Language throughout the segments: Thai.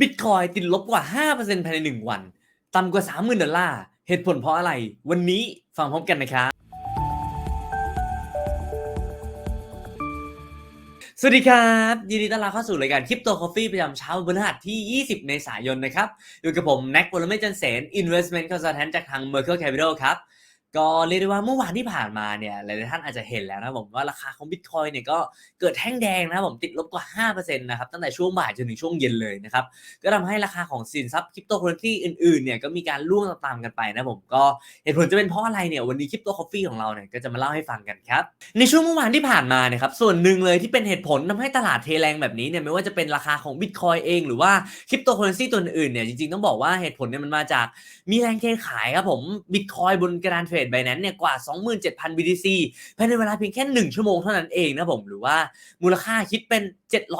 บิตคอยติดลบกว่า 5%ภายใน 1 วัน ต่ำกว่า 30,000 ดอลลาร์ เหตุผลเพราะอะไร วันนี้ฟังพร้อมกันนะครับ สวัสดีครับ ยินดีต้อนรับเข้าสู่รายการคริปโตคอฟฟี่ประจำเช้าวันพฤหัสที่ 20 เมษายนนะครับ อยู่กับผม แน็กวลเมจันเสน Investment Consultant จากทาง Merkle Capital ครับ ก็เรียกได้ว่าเมื่อวานที่ผ่านมาเนี่ยหลายๆท่านอาจจะเห็นแล้วนะผมว่าราคาของ Bitcoin เนี่ยก็เกิดแท่งแดงนะผมติดลบกว่า 5%นะครับตั้งแต่ช่วงบ่ายจนถึงช่วงเย็นเลยนะครับก็ทำให้ราคาของสินทรัพย์คริปโตเคอเรนซีอื่นๆเนี่ยก็มีการร่วงตามกันไปนะผมก็เหตุผลจะเป็นเพราะอะไรเนี่ยวันนี้คริปโตคอฟฟี่ของเราเนี่ยก็จะมาเล่าให้ฟังกันครับในช่วงเมื่อวานที่ผ่านมาเนี่ยครับส่วนหนึ่งเลยที่เป็นเหตุผลทำให้ตลาดเทแรงแบบนี้เนี่ยไม่ว่าจะเป็นราคาของ Bitcoin เองหรือว่าคริปโตเคอเรนซีตัวอื่นเนี่ยจริงๆต้องบอกว่าเหตุผลเนี่ยมันมาจากมีแรงเทขายครับผม Bitcoin บนกระดานเทรดไบแนนเนี่ยกว่า 27,000 BTC ภายในเวลาเพียงแค่ 1 ชั่วโมงเท่านั้นเองนะผม หรือว่ามูลค่าคิดเป็น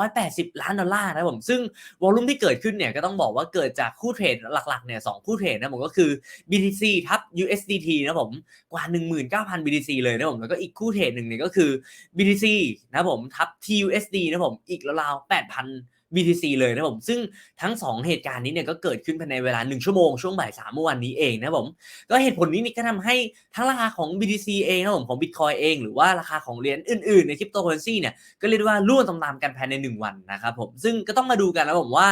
780 ล้านดอลลาร์นะผม ซึ่งวอลลุ่มที่เกิดขึ้นเนี่ยก็ต้องบอกว่าเกิดจากคู่เทรดหลักๆเนี่ยสองคู่เทรดนะผมก็คือ BTC ทับ USDT นะผมกว่า 19,000 BTC เลยนะผมแล้วก็อีกคู่เทรดหนึ่งเนี่ยก็คือ BTC นะผมทับ TUSD นะผมอีกราวๆ8,000 BTC เลยนะผมซึ่งทั้ง 2 เหตุการณ์นี้เนี่ยก็เกิดขึ้นภายในเวลา 1 ชั่วโมงช่วงบ่าย3เมื่อวันนี้เองนะผมก็เหตุผลนี้นี่ก็ทำให้ทั้งราคาของ BTC เองนะผมของ Bitcoin เอง หรือว่าราคาของเหรียญอื่นๆ ในคริปโตเคอเรนซีเนี่ยก็เรียกว่าร่วงตามๆกันภายใน 1 วันนะครับผมซึ่งก็ต้องมาดูกันนะผมว่า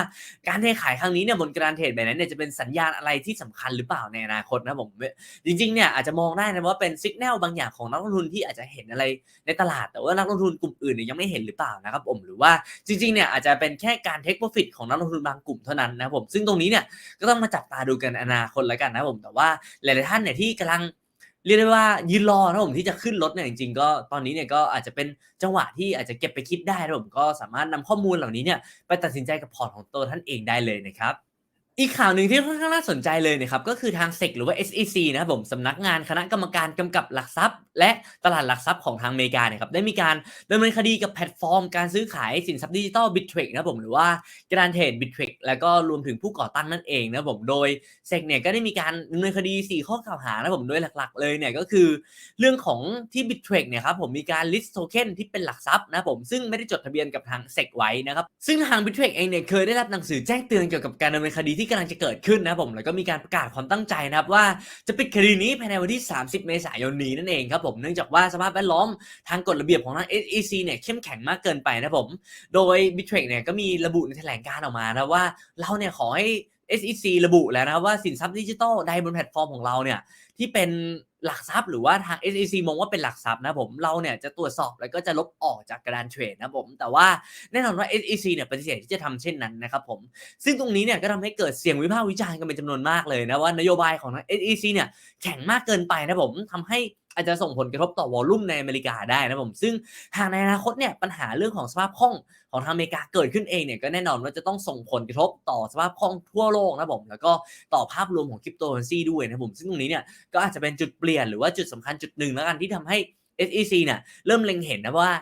การเทขายครั้งนี้เนี่ยบนกรานเทรดแบบนั้นเนี่ยจะเป็นสัญญาณอะไรที่สำคัญหรือเปล่าในอนาคตนะผมจริงๆเนี่ยอาจจะมองได้นะว่าเป็นสัญญาณบางอย่างของนักลงทุนที่อาจจะเห็นอะไรในตลาด แต่ว่านักลงทุนกลุ่มอื่นเนี่ยยังไม่เห็นหรือเปล่านะครับผมหรือว่าจริงๆเนี่ยอาจจะเป็นแค่การเทคโปรฟิตของนักลงทุนบางกลุ่มเท่านั้นนะผมซึ่งตรงนี้เนี่ยก็ต้องมาจับตาดูกันอนาคตแล้วกันนะผมแต่ว่าหลายๆท่านเนี่ยที่กำลังเรียกได้ว่ายืนรอนะผมที่จะขึ้นรถเนี่ยจริงๆก็ตอนนี้เนี่ยก็อาจจะเป็นจังหวะที่อาจจะเก็บไปคิดได้นะผมก็สามารถนำข้อมูลเหล่านี้เนี่ยไปตัดสินใจกับพอร์ตของตัวท่านเองได้เลยนะครับ อีกข่าวหนึ่งที่ค่อนข้างน่าสนใจเลยนะครับก็คือทาง SEC หรือว่า SEC นะครับผมสำนักงานคณะกรรมการกำกับหลักทรัพย์ และตลาดหลักทรัพย์ของทางอเมริกาเนี่ยครับได้มีการดำเนินคดีกับแพลตฟอร์ม การซื้อขายสินทรัพย์ดิจิตอล Bittrex นะผมหรือว่ากานเทรด Bittrex แล้วก็รวมถึงผู้ก่อตั้งนั่นเองนะผมโดย SEC เนี่ยก็ได้มีการดำเนินคดี 4 ข้อกล่าวหานะผมโดยหลักๆ เลยเนี่ยก็คือ เรื่องของที่ Bittrex เนี่ยครับผมมีการ list token ที่เป็นหลักทรัพย์นะผมซึ่งไม่ได้จดทะเบียนกับทาง SEC ไว้นะครับซึ่งทาง Bittrex เองเนี่ยเคยได้รับหนังสือแจ้งเตือนเกี่ยวกับการดำเนินคดีที่กำลังจะเกิดขึ้นนะผมแล้วก็มีการประกาศความตั้งใจนะครับว่าจะปิดคดีนี้ภายในวันที่ 30 เมษายนนี้นั่นเองครับผมเนื่องจากว่าสภาพแวดล้อมทางกฎระเบียบของทาง SEC เนี่ยเข้มแข็งมากเกินไปนะครับผม โดย b i t r e x เนี่ยก็มีระบุในแถลงการออกมานะว่าเราเนี่ยขอให้ SEC ระบุแล้วนะว่าสินทรัพย์ดิจิทัลใดบนแพลตฟอร์มของเราเนี่ยที่เป็นหลักทรัพย์หรือว่าทาง SEC มองว่าเป็นหลักทรัพย์นะผมเราเนี่ยจะตรวจสอบแล้วก็จะลบออกจากกระดานเทรดนะผมแต่ว่าแน่นอนว่า SEC เนี่ยปฏิเสธที่จะทำเช่นนั้นนะครับผมซึ่งตรงนี้เนี่ยก็ทำให้เกิดเสียงวิพากษ์วิจารณ์กันเป็นจำนวนมากเลยนะว่านโยบายของทาง SEC เนี่ยแข็งมากเกินไปนะผมทำให้ อาจจะส่งผลกระทบต่อวอลลุ่มในอเมริกาได้นะผมซึ่งหากในอนาคตเนี่ยปัญหาเรื่องของสภาพคล่องของทางอเมริกาเกิดขึ้นเองเนี่ยก็แน่นอนว่าจะต้องส่งผลกระทบต่อสภาพคล่องทั่วโลกนะผมแล้วก็ต่อภาพรวมของคริปโตเคอเรนซีด้วยนะผมซึ่งตรงนี้เนี่ยก็อาจจะเป็นจุดเปลี่ยนหรือว่าจุดสำคัญจุดหนึ่งแล้วกันที่ทำให้ SEC เนี่ยเริ่มเล็งเห็นนะว่า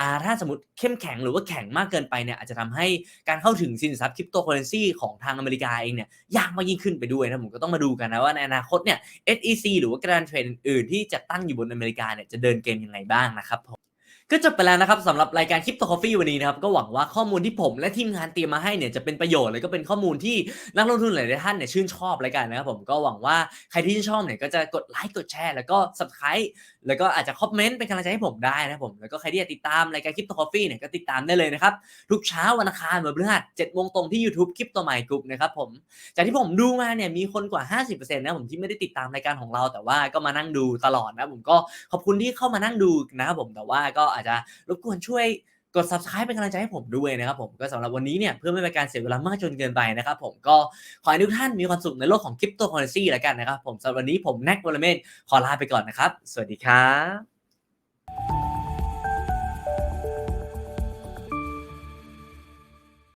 อ่าถ้าสมมติเข้มแข็งหรือว่าแข็งมากเกินไปเนี่ยอาจจะทำให้การเข้าถึงสินทรัพย์คริปโตเคอเรนซีของทางอเมริกาเองเนี่ยยากมากยิ่งขึ้นไปด้วยนะผมก็ต้องมาดูกันนะว่าในอนาคตเนี่ย SEC หรือว่ากานเทรดอื่นที่จะตั้งอยู่บนอเมริกาเนี่ยจะเดินเกมยังไงบ้างนะครับผมก็จบไปแล้วนะครับสำหรับรายการคลิปโตคอฟฟี่วันนี้นะครับก็หวังว่าข้อมูลที่ผมและทีมงานเตรียมมาให้เนี่ยจะเป็นประโยชน์และก็เป็นข้อมูลที่นักลงทุนหลายๆท่านเนี่ยชื่นชอบรายการนะครับผมก็หวังว่าใครที่ชื่นชอบเนี่ยก็จะกดไลค์กดแชร์แล้วก็ subscribe แล้วก็อาจจะคอมเมนต์เป็นกำลังใจให้ผมได้นะผม แล้วก็ใครที่อยากติดตามรายการคลิปโตคอฟฟี่เนี่ยก็ติดตามได้เลยนะครับ ทุกเช้าวันอังคารวันพฤหัส7โมงตรงที่ YouTube คลิปโตใหม่กลุ่มนะครับผม จากที่ผมดูมาเนี่ยมีคนกว่า 50%นะผมที่ไม่ได้ติดตามรายการของเรา แต่ว่าก็มานั่งดูตลอดนะผมก็ขอบคุณที่เข้ามานั่งดูนะครับผมแต่ว่าก็อาจจะรบกวนช่วย กด subscribe เป็นกำลังใจให้ผมด้วยนะครับผมก็สำหรับวันนี้เนี่ยเพื่อไม่เป็นการเสียเวลามากจนเกินไปนะครับผมก็ขอให้ทุกท่านมีความสุขในโลกของคริปโตเคอเรนซีแล้วกันนะครับผมสำหรับวันนี้ผมแน็กวอลเลเมนขอลาไปก่อนนะครับ สวัสดีครับ